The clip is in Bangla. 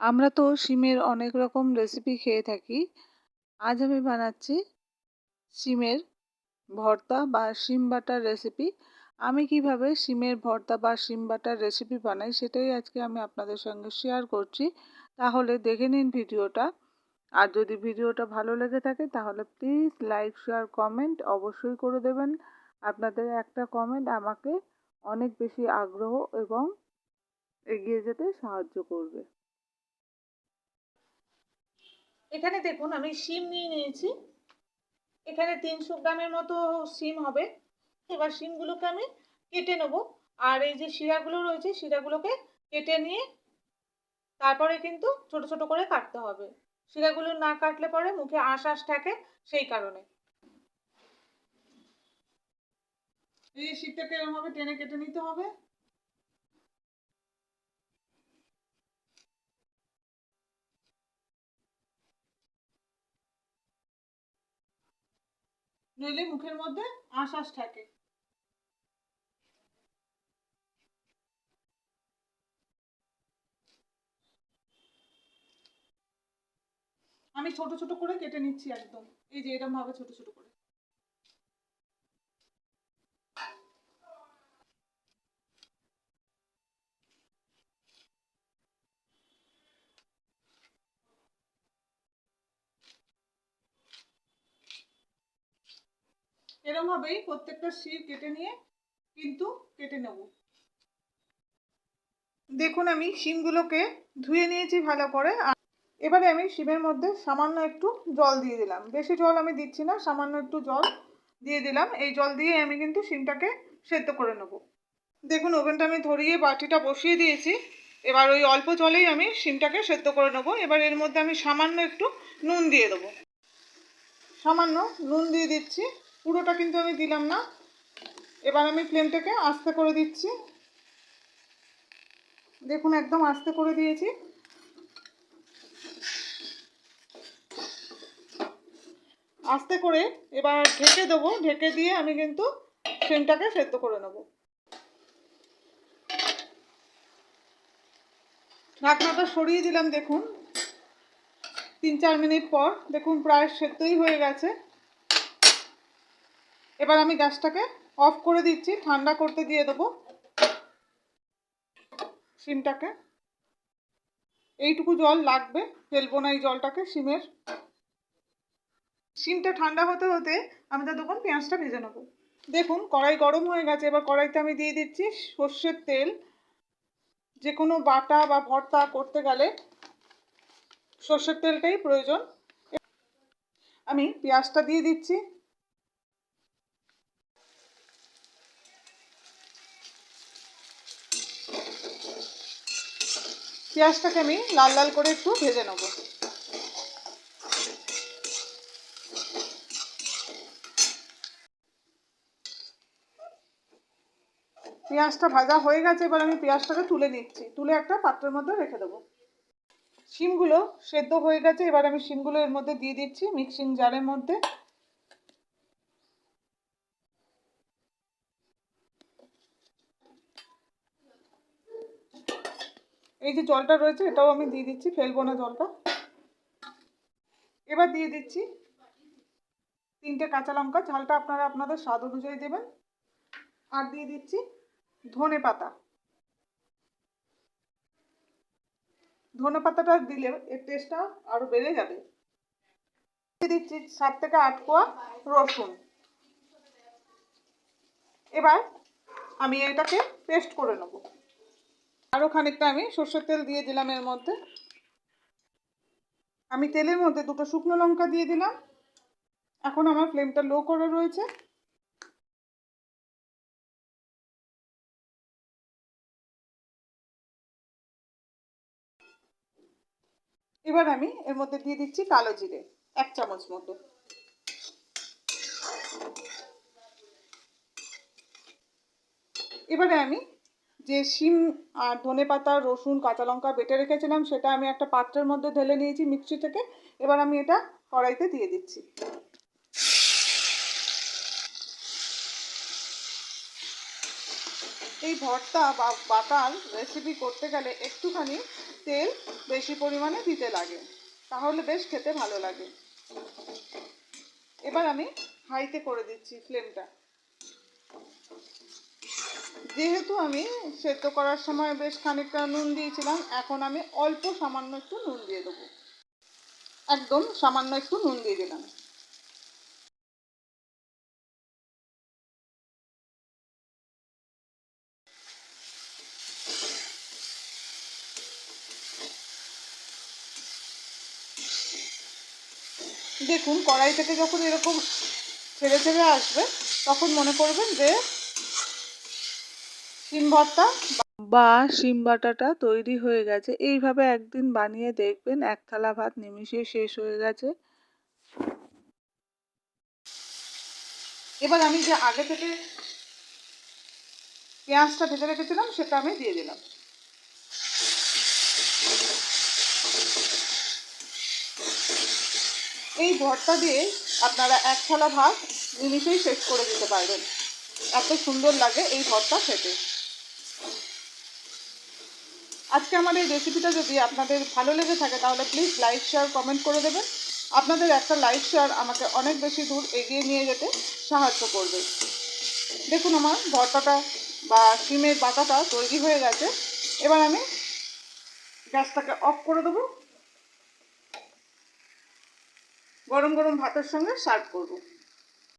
আমরা তো শিমের অনেক রকম রেসিপি খেয়ে থাকি। আজ আমি বানাচ্ছি শিমের ভর্তা বা শিম বাটার রেসিপি আমি কীভাবে শিমের ভর্তা বা শিম বাটার রেসিপি বানাই সেটাই আজকে আমি আপনাদের সঙ্গে শেয়ার করছি। তাহলে দেখে নিন ভিডিওটা। আর যদি ভিডিওটা ভালো লেগে থাকে তাহলে প্লিজ লাইক শেয়ার কমেন্ট অবশ্যই করে দেবেন। আপনাদের একটা কমেন্ট আমাকে অনেক বেশি আগ্রহ এবং এগিয়ে যেতে সাহায্য করবে। এখানে দেখুন, আমি শিম নিয়ে নিয়েছি। এখানে তিনশো গ্রামের মতো শিম হবে। এবার শিমগুলোকে আমি কেটে নেব। আর এই যে শিরাগুলো রয়েছে, শিরাগুলোকে কেটে নিয়ে তারপরে কিন্তু ছোট ছোট করে কাটতে হবে। শিরাগুলো না কাটলে পরে মুখে আঁশ আঁশ থাকে সেই কারণে। এই শীতটাকে এরকমভাবে টেনে কেটে নিতে হবে। নইলে মুখের মধ্যে আঁশ আঁশ থাকে। আমি ছোট ছোট করে কেটে নিচ্ছি একদম। এই যে এরকম ভাবে ছোট ছোট করে। এরমভাবেই প্রত্যেকটা শির কেটে নিয়ে কিন্তু কেটে নেব। দেখুন আমি শিমগুলোকে ধুয়ে নিয়েছি ভালো করে। আর এবারে আমি শিমের মধ্যে সামান্য একটু জল দিয়ে দিলাম। বেশি জল আমি দিচ্ছি না, সামান্য একটু জল দিয়ে দিলাম। এই জল দিয়ে আমি কিন্তু শিমটাকে সেদ্ধ করে নেব। দেখুন ওভেনটা আমি ধরিয়ে বাটিটা বসিয়ে দিয়েছি। এবার ওই অল্প জলেই আমি শিমটাকে সেদ্ধ করে নেব। এবার এর মধ্যে আমি সামান্য একটু নুন দিয়ে দেবো। সামান্য নুন দিয়ে দিচ্ছি। পুরোটা কিন্তু আমি দিলাম না। এবার আমি ফ্লেমটাকে আস্তে করে দিচ্ছি। দেখুন, একদম আস্তে করে দিয়েছি। আস্তে করে এবার ঢেকে দেবো। ঢেকে দিয়ে আমি কিন্তু ফ্লেমটাকে সেদ্ধ করে নেব। ঢাকনাটা সরিয়ে দিলাম, দেখুন। তিন চার মিনিট পর, দেখুন, প্রায় সেদ্ধই হয়ে গেছে। এবার আমি গ্যাসটাকে অফ করে দিচ্ছি, ঠান্ডা করতে দিয়ে দেবো সিমটাকে। এইটুকু জল লাগবে ফেলব না এই জলটাকে সিমের। সিমটা ঠান্ডা হতে হতে আমি ততক্ষণ পেঁয়াজটা ভেজে নেব। দেখুন, কড়াই গরম হয়ে গেছে, এবার কড়াইতে আমি দিয়ে দিচ্ছি সর্ষের তেল। যে কোনো বাটা বা ভর্তা করতে গেলে সর্ষের তেলটাই প্রয়োজন। আমি পেঁয়াজটা দিয়ে দিচ্ছি। পেঁয়াজটাকে আমি লাল লাল করে একটু ভেজে নেব। পেঁয়াজটা ভাজা হয়ে গেছে, এবার আমি পেঁয়াজটাকে তুলে নিচ্ছি। তুলে একটা পাত্রের মধ্যে রেখে দেবো। শিমগুলো সেদ্ধ হয়ে গেছে, এবার আমি শিমগুলো এর মধ্যে দিয়ে দিচ্ছি মিক্সিং জারের মধ্যে। এই যে জলটা রয়েছে এটাও আমি দিয়ে দিচ্ছি, ফেলব না জলটা। এবার দিয়ে দিচ্ছি তিনটে কাঁচা লঙ্কা, ঝালটা আপনারা আপনাদের স্বাদ অনুযায়ী দেবেন। আর দিয়ে দিচ্ছি ধনে পাতা। ধনে পাতাটা দিলে এর টেস্টটা আরও বেড়ে যাবে। দিয়ে দিচ্ছি সাত থেকে আট কোয়া রসুন। এবার আমি এটাকে পেস্ট করে নেব। আরও খানিকটা আমি সর্ষের তেল দিয়ে দিলাম এর মধ্যে। আমি তেলের মধ্যে দুটো শুকনো লঙ্কা দিয়ে দিলাম। এখন আমার ফ্লেমটা লো করে রয়েছে। এবার আমি এর মধ্যে দিয়ে দিচ্ছি কালো জিরে, এক চামচ মতো। এবারে আমি যে শিম আর ধনে পাতা, রসুন, কাঁচা লঙ্কা বেটে রেখেছিলাম, সেটা আমি একটা পাত্রের মধ্যে ঢেলে নিয়েছি মিক্সি থেকে। এবার আমি এটা কড়াইতে দিয়ে দিচ্ছি। এই ভর্তা বা বাটার রেসিপি করতে গেলে একটুখানি তেল বেশি পরিমাণে দিতে লাগে, তাহলে বেশ খেতে ভালো লাগে। এবার আমি হাইতে করে দিচ্ছি ফ্লেমটা যেহেতু আমি সেদ্ধ করার সময় বেশ খানিকটা নুন দিয়েছিলাম, এখন আমি অল্প সামান্য একটু নুন দিয়ে দেবো। একদম সামান্য একটু নুন দিয়ে দিলাম। দেখুন, কড়াই থেকে যখন এরকম ছেড়ে ছেড়ে আসবে, তখন মনে করবেন যে শিম ভর্তা? বা শিম বাটাটা তৈরি হয়ে গেছে। এইভাবে একদিন বানিয়ে দেখবেন এক থালা ভাত নিমিষেই শেষ হয়ে গেছে। এবার আমি যে আগে থেকে পেঁয়াজটা ভেজে রেখেছিলাম সেটা আমি দিয়ে দিলাম। এই ভর্তা দিয়ে আপনারা এক থালা ভাত নিমিষেই শেষ করে দিতে পারবেন। এত সুন্দর লাগে এই ভর্তা খেতে। আজকে আমার এই রেসিপিটা যদি আপনাদের ভালো লেগে থাকে, তাহলে প্লিজ লাইক শেয়ার কমেন্ট করে দেবেন। আপনাদের একটা লাইক শেয়ার আমাকে অনেক বেশি দূর এগিয়ে নিয়ে যেতে সাহায্য করবে। দেখুন আমার ভর্তাটা বা সিমের বাটাটা তৈরি হয়ে গেছে। এবার আমি গ্যাসটাকে অফ করে দেবো। গরম গরম ভাতের সঙ্গে সার্ভ করব।